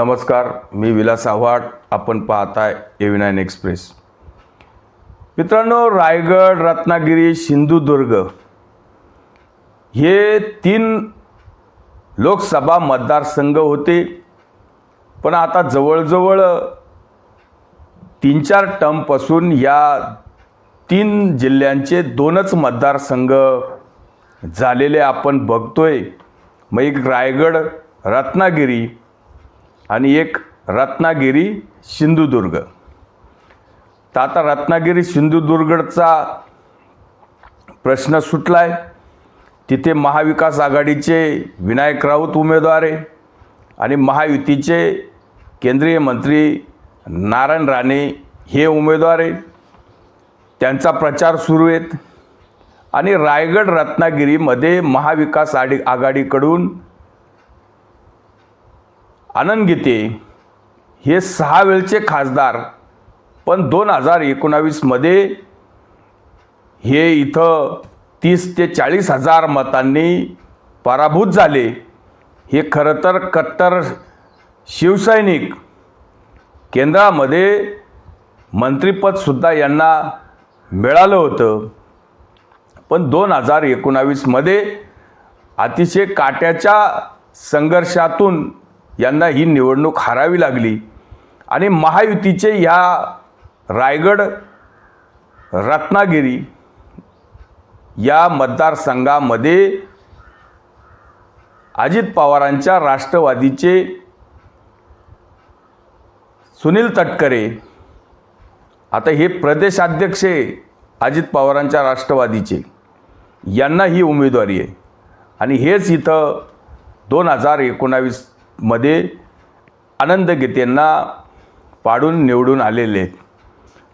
नमस्कार मी विलास आव्हाड. आपण पाहताय ए नाईन एक्सप्रेस मित्रांनो रायगड रत्नागिरी सिंधुदुर्ग हे तीन लोकसभा मतदारसंघ होते. पण आता जवळजवळ तीन चार टर्मपासून या तीन जिल्ह्यांचे दोनच मतदारसंघ झालेले आपण बघतोय. मग एक रायगड रत्नागिरी आणि एक रत्नागिरी सिंधुदुर्ग. तर आता रत्नागिरी सिंधुदुर्गचा प्रश्न सुटला आहे तिथे महाविकास आघाडीचे विनायक राऊत उमेदवार आहे आणि महायुतीचे केंद्रीय मंत्री नारायण राणे हे उमेदवार आहे त्यांचा प्रचार सुरू आहेत. आणि रायगड रत्नागिरीमध्ये महाविकास आडी आघाडीकडून आनंद गीते हे सहा वेळचे खासदार पण दोन हजार एकोणावीसमध्ये हे इथं तीस ते चाळीस हजार मतांनी पराभूत झाले. हे खरं तर कट्टर शिवसैनिक केंद्रामध्ये मंत्रिपदसुद्धा यांना मिळालं होतं. पण दोन हजार एकोणावीसमध्ये अतिशय काट्याच्या संघर्षातून यांना ही निवडणूक हारावी लागली. आणि महायुतीचे ह्या रायगड रत्नागिरी या मतदारसंघामध्ये अजित पवारांच्या राष्ट्रवादीचे सुनील तटकरे आता हे प्रदेशाध्यक्ष अजित पवारांच्या राष्ट्रवादीचे यांना ही उमेदवारी आहे. आणि हेच इथं दोन हजार मध्ये आनंद गीतेंना पाडून निवडून आलेले. आहेत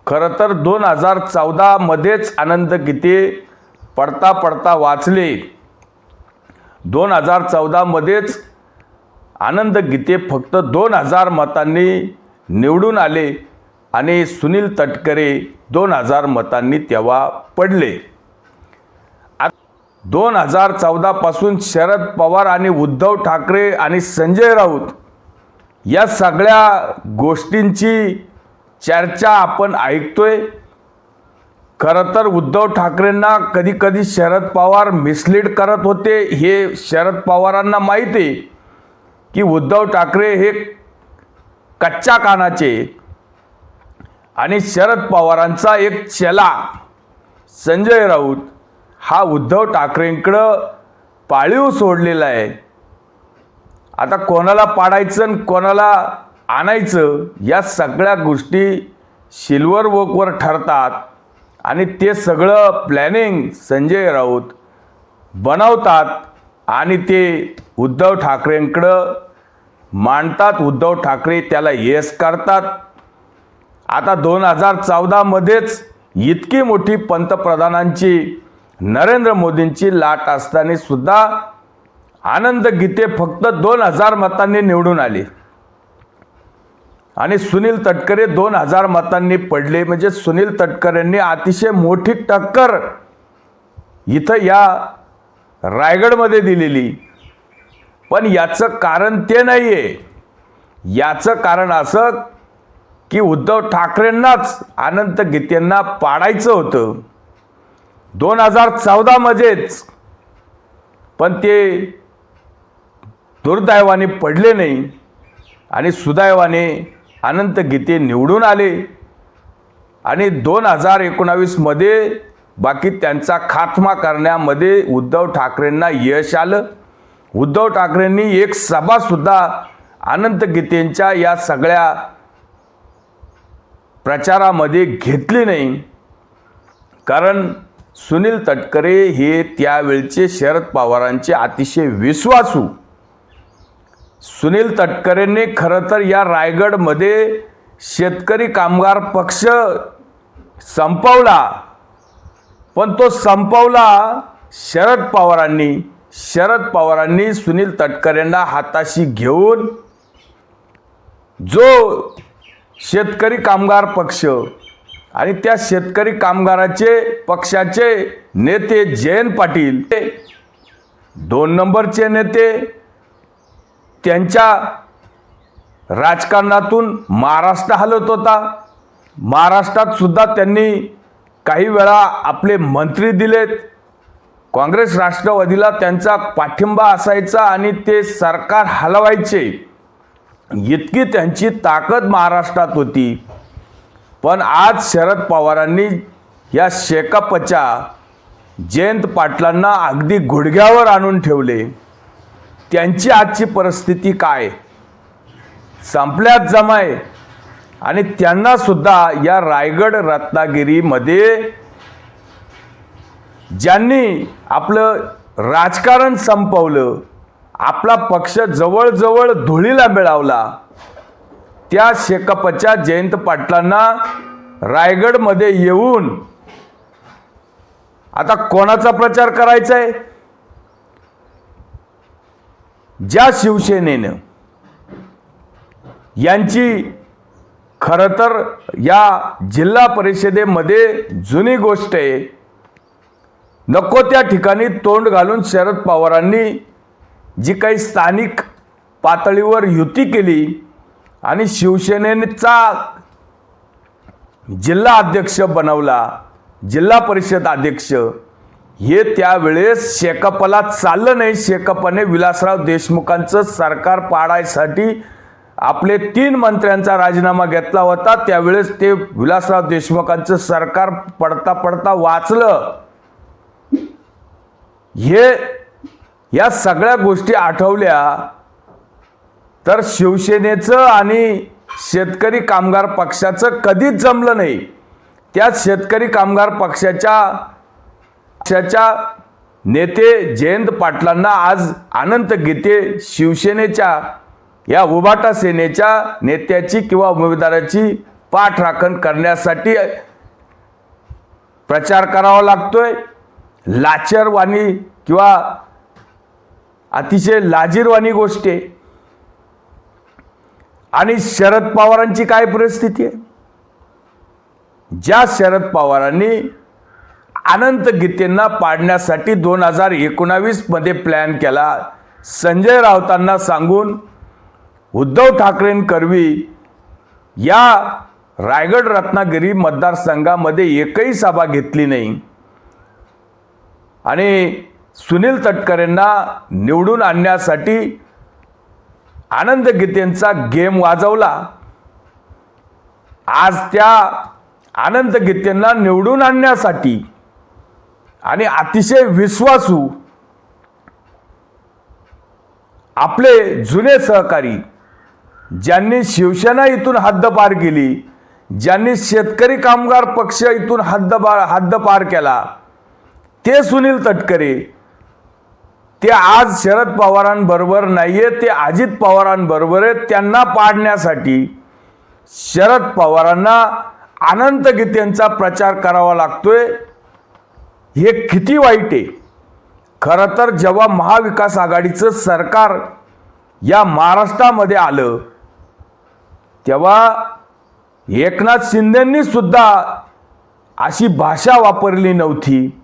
खरं तर दोन हजार चौदामध्येच आनंद गीते पडता पडता वाचले. दोन हजार चौदामध्येच आनंद गीते फक्त दोन हजार मतांनी निवडून आले आणि सुनील तटकरे दोन हजार मतांनी तेव्हा पडले. दोन हजार चौदापासून शरद पवार आणि उद्धव ठाकरे आणि संजय राऊत या सगळ्या गोष्टींची चर्चा आपण ऐकतोय. खरं तर उद्धव ठाकरेंना कधी कधी शरद पवार मिसलीड करत होते हे शरद पवारांना माहीत आहे की उद्धव ठाकरे हे कच्च्या कानाचे आणि शरद पवारांचा एक चला संजय राऊत हा उद्धव ठाकरेंकडं पाळीव सोडलेला आहे. आता कोणाला पाडायचं आणि कोणाला आणायचं या सगळ्या गोष्टी सिल्वर वोकवर ठरतात आणि ते सगळं प्लॅनिंग संजय राऊत बनवतात आणि ते उद्धव ठाकरेंकडं मांडतात. उद्धव ठाकरे त्याला येस करतात. आता दोन हजार चौदामध्येच इतकी मोठी पंतप्रधानांची नरेंद्र मोदींची लाट असताना सुद्धा आनंद गीते फक्त दोन हजार मतांनी निवडून आले. आणि सुनील तटकरे दोन हजार मतांनी पडले. म्हणजे सुनील तटकरेंनी अतिशय मोठी टक्कर इथं या रायगडमध्ये दिलेली. पण याचं कारण ते नाही आहे याचं कारण असं की उद्धव ठाकरेंनाच अनंत गीतेंना पाडायचं होतं. दोन हजार चौदामध्येच पण ते दुर्दैवाने पडले नाही आणि सुदैवाने अनंत गीते निवडून आले. आणि दोन हजार एकोणावीसमध्ये बाकी त्यांचा खात्मा करण्यामध्ये उद्धव ठाकरेंना यश आलं. उद्धव ठाकरेंनी एक सभासुद्धा अनंत गीतेंच्या या सगळ्या प्रचारामध्ये घेतली नाही. कारण सुनील तटकरे हे त्यावेळचे शरद पवारांचे अतिशय विश्वासू. सुनील तटकरेंनी खरं तर या रायगडमध्ये शेतकरी कामगार पक्ष संपवला. पण तो संपवला शरद पवारांनी. शरद पवारांनी सुनील तटकरेंना हाताशी घेऊन जो शेतकरी कामगार पक्ष आणि त्या शेतकरी कामगाराचे पक्षाचे नेते जयंत पाटील दोन नंबरचे नेते त्यांच्या राजकारणातून महाराष्ट्र हलत होता. महाराष्ट्रात सुद्धा त्यांनी काही वेळा आपले मंत्री दिलेत. काँग्रेस राष्ट्रवादीला त्यांचा पाठिंबा असायचा आणि ते सरकार हलवायचे. इतकी त्यांची ताकद महाराष्ट्रात होती. पण आज शरद पवारांनी या शेकापच्या जयंत पाटलांना अगदी गुडघ्यावर आणून ठेवले. त्यांची आजची परिस्थिती काय? संपल्यात जमाय. आणि त्यांना सुद्धा या रायगड रत्नागिरीमध्ये ज्यांनी आपलं राजकारण संपवलं आपला पक्ष जवळजवळ धुळीला मिळावला त्या शेकपच्या जयंत पाटलांना रायगडमध्ये येऊन आता कोणाचा प्रचार करायचा आहे ज्या शिवसेनेनं यांची खरं तर या जिल्हा परिषदेमध्ये जुनी गोष्ट आहे. नको त्या ठिकाणी तोंड घालून शरद पवारांनी जी काही स्थानिक पातळीवर युती केली आणि शिवसेनेचा जिल्हा अध्यक्ष बनवला जिल्हा परिषद अध्यक्ष हे त्यावेळेस शेकपला चाललं नाही. शेकपाने विलासराव देशमुखांचं सरकार पाडायसाठी आपले तीन मंत्र्यांचा राजीनामा घेतला होता. त्यावेळेस ते विलासराव देशमुखांचं सरकार पडता पडता वाचलं. हे या सगळ्या गोष्टी आठवल्या. तर शिवसेनेचं आणि शेतकरी कामगार पक्षाचं कधीच जमलं नाही. त्या शेतकरी कामगार पक्षाच्या पक्षाच्या नेते जयंत पाटलांना आज अनंत गीते शिवसेनेच्या या उभाटा सेनेच्या नेत्याची किंवा उमेदवाराची पाठराखण करण्यासाठी प्रचार करावा लागतोय. लाचरवाणी किंवा अतिशय लाजीरवाणी गोष्टी आणि शरद पवारांची काय परिस्थिती आहे? ज्या शरद पवारांनी अनंत गीतेंना पाडण्यासाठी दोन हजार एकोणावीसमध्ये प्लॅन केला संजय राऊतांना सांगून उद्धव ठाकरेंकरवी या रायगड रत्नागिरी मतदारसंघामध्ये एकही सभा घेतली नाही. आणि सुनील तटकरेंना निवडून आणण्यासाठी आनंद गीतेंचा गेम वाजवला. आज त्या आनंद गीतेंना निवडून आणण्यासाठी आणि अतिशय विश्वासू आपले जुने सहकारी ज्यांनी शिवसेना इथून हद्दपार केली ज्यांनी शेतकरी कामगार पक्ष इथून हद्दपार हद्दपार केला ते सुनील तटकरे ते आज शरद पवारांबरोबर नाही आहेत ते अजित पवारांबरोबर आहेत. त्यांना पाडण्यासाठी शरद पवारांना अनंत गीतेंचा प्रचार करावा लागतोय. हे किती वाईट आहे. खरं तर जेव्हा महाविकास आघाडीचं सरकार या महाराष्ट्रामध्ये आलं तेव्हा एकनाथ शिंदेंनी सुद्धा अशी भाषा वापरली नव्हती.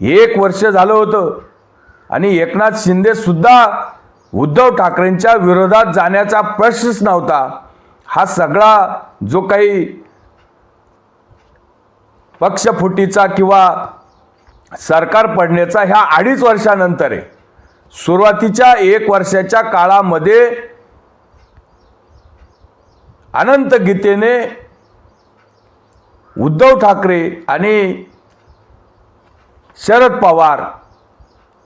एक वर्ष झालं होतं. आणि एकनाथ शिंदे सुद्धा उद्धव ठाकरेंच्या विरोधात जाण्याचा प्रश्नच नव्हता. हा सगळा जो काही पक्षफुटीचा किंवा सरकार पडण्याचा ह्या अडीच वर्षानंतर आहे सुरुवातीच्या एक वर्षाच्या काळामध्ये अनंत गीतेने उद्धव ठाकरे आणि शरद पवार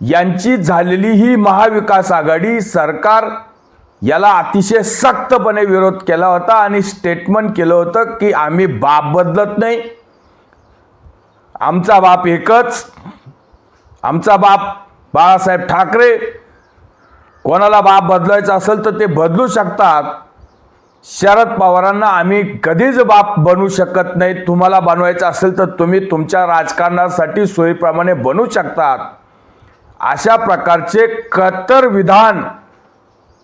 यांची झालेली ही महाविकास आघाडी सरकार याला अतिशय सक्तपणे विरोध केला होता आणि स्टेटमेंट केलं होतं की आम्ही बाप बदलत नाही. आमचा बाप एकच. आमचा बाप बाळासाहेब ठाकरे. कोणाला बाप बदलायचा असेल तर ते बदलू शकतात. शरद पवारांना आम्ही कधीच बाप बनू शकत नाही. तुम्हाला बनवायचं असेल तर तुम्ही तुमच्या राजकारणासाठी सोयीप्रमाणे बनू शकतात. अशा प्रकारचे कतर विधान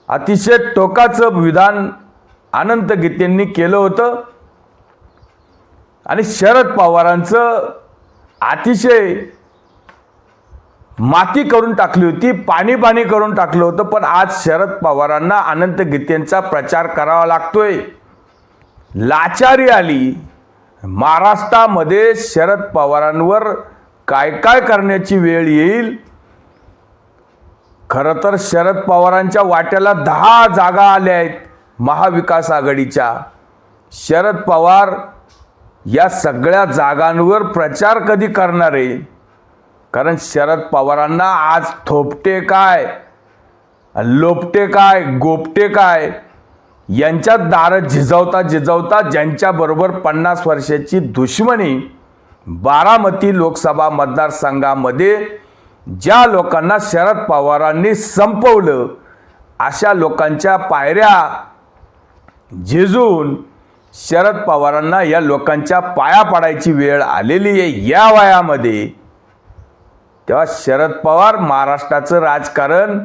अतिशय टोकाचं विधान अनंत गीतेंनी केलं होतं. आणि शरद पवारांचं अतिशय माती करून टाकली होती पाणी पाणी करून टाकलं होतं पण आज शरद पवारांना अनंत गीतेंचा प्रचार करावा लागतोय. लाचारी आली. महाराष्ट्रामध्ये शरद पवारांवर काय काय करण्याची वेळ येईल? खरं तर शरद पवारांच्या वाट्याला दहा जागा आल्या आहेत महाविकास आघाडीच्या. शरद पवार या सगळ्या जागांवर प्रचार कधी करणार आहे? कारण शरद पवारांना आज थोपटे काय लोपटे काय गोपटे काय यांच्यात दारं झिजवता झिजवता ज्यांच्याबरोबर पन्नास वर्षाची दुश्मनी बारामती लोकसभा मतदारसंघामध्ये ज्या लोकांना शरद पवारांनी संपवलं अशा लोकांच्या पायऱ्या झिजून शरद पवारांना या लोकांच्या पाया पाडायची वेळ आलेली आहे. या वयामध्ये तेव्हा शरद पवार महाराष्ट्राचं राजकारण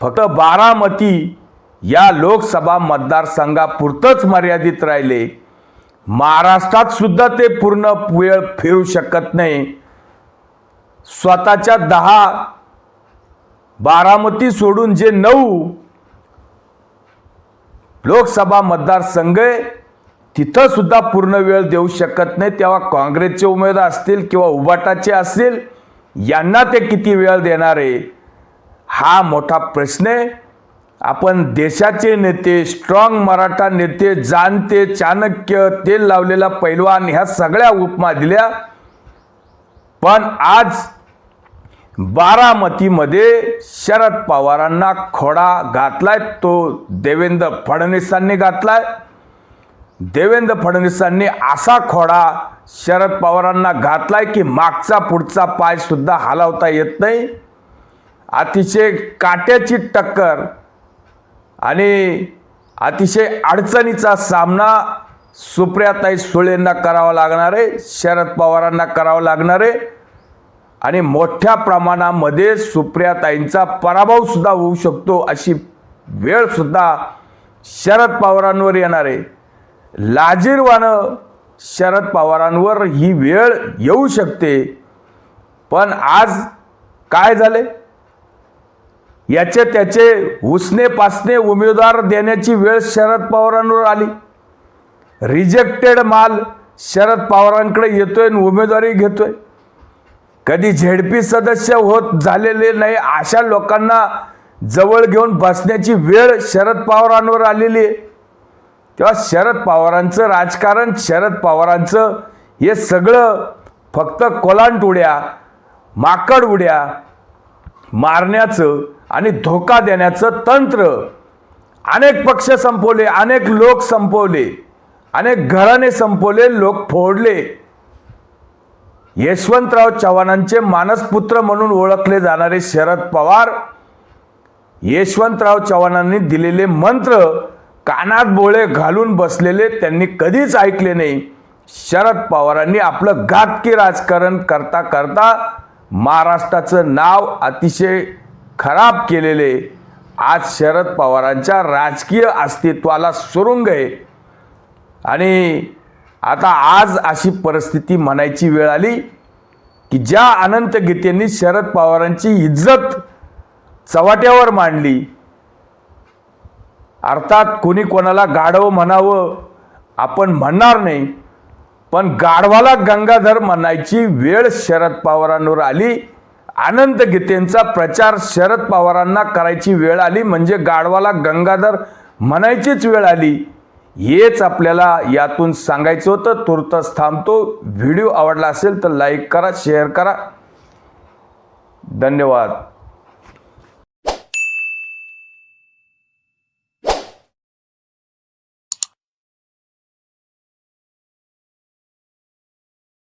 फक्त बारामती या लोकसभा मतदारसंघापुरतंच मर्यादित राहिले. महाराष्ट्रात सुद्धा ते पूर्ण वेळ फिरू शकत नाही. स्वतःच्या दहा बारामती सोडून जे नऊ लोकसभा मतदारसंघ आहे तिथं सुद्धा पूर्ण वेळ देऊ शकत नाही. तेव्हा काँग्रेसचे उमेदवार असतील किंवा उबाटाचे असतील यांना ते किती वेळ देणार आहे? हा मोठा प्रश्न आहे. आपण देशाचे नेते स्ट्रॉंग मराठा नेते जाणते चाणक्य तेल लावलेला पैलवान ह्या सगळ्या उपमा दिल्या. पण आज बारामतीमध्ये शरद पवारांना खोडा घातलाय तो देवेंद्र फडणवीसांनी घातलाय. देवेंद्र फडणवीसांनी असा खोडा शरद पवारांना घातलाय की मागचा पुढचा पाय सुद्धा हलवता येत नाही. अतिशय काट्याची टक्कर आणि अतिशय अडचणीचा सामना सुप्रियाताई सुळेंना करावा लागणार आहे शरद पवारांना करावा लागणार आहे. आणि मोठ्या प्रमाणामध्ये सुप्रियाताईंचा पराभव सुद्धा होऊ शकतो अशी वेळ सुद्धा शरद पवारांवर येणार आहे. लाजीरवानं शरद पवारांवर ही वेळ येऊ शकते. पण आज काय झाले? याचे त्याचे उसने पासने उमेदवार देण्याची वेळ शरद पवारांवर आली. रिजेक्टेड माल शरद पवारांकडे येतोय आणि उमेदवारी घेतोय. कधी झेडपी सदस्य होत झालेले नाही अशा लोकांना जवळ घेऊन बसण्याची वेळ शरद पवारांवर आलेली आहे. तेव्हा शरद पवारांचं राजकारण शरद पवारांचं हे सगळं फक्त कोलांट उड्या माकड उड्या मारण्याचं आणि धोका देण्याचं तंत्र अनेक पक्ष संपवले अनेक लोक संपवले अनेक घराने संपवले लोक फोडले. यशवंतराव चव्हाणांचे मानसपुत्र म्हणून ओळखले जाणारे शरद पवार यशवंतराव चव्हाणांनी दिलेले मंत्र कानात बोळे घालून बसलेले त्यांनी कधीच ऐकले नाही. शरद पवारांनी आपलं घातकी राजकारण करता करता महाराष्ट्राचं नाव अतिशय खराब केलेले. आज शरद पवारांच्या राजकीय अस्तित्वाला सुरुंग आहे. आणि आता आज अशी परिस्थिती म्हणायची वेळ आली की ज्या अनंत गीतेंनी शरद पवारांची इज्जत चव्हाट्यावर मांडली अर्थात कोणी कोणाला गाढव म्हणावं आपण म्हणणार नाही पण गाढवाला गंगाधर म्हणायची वेळ शरद पवारांवर आली अनंत गीतेंचा प्रचार शरद पवारांना करायची वेळ आली म्हणजे गाढवाला गंगाधर म्हणायचीच वेळ आली. हेच आपल्याला यातून सांगायचं होतं. तुर्तच थांबतो. व्हिडिओ आवडला असेल तर लाईक करा शेअर करा. धन्यवाद.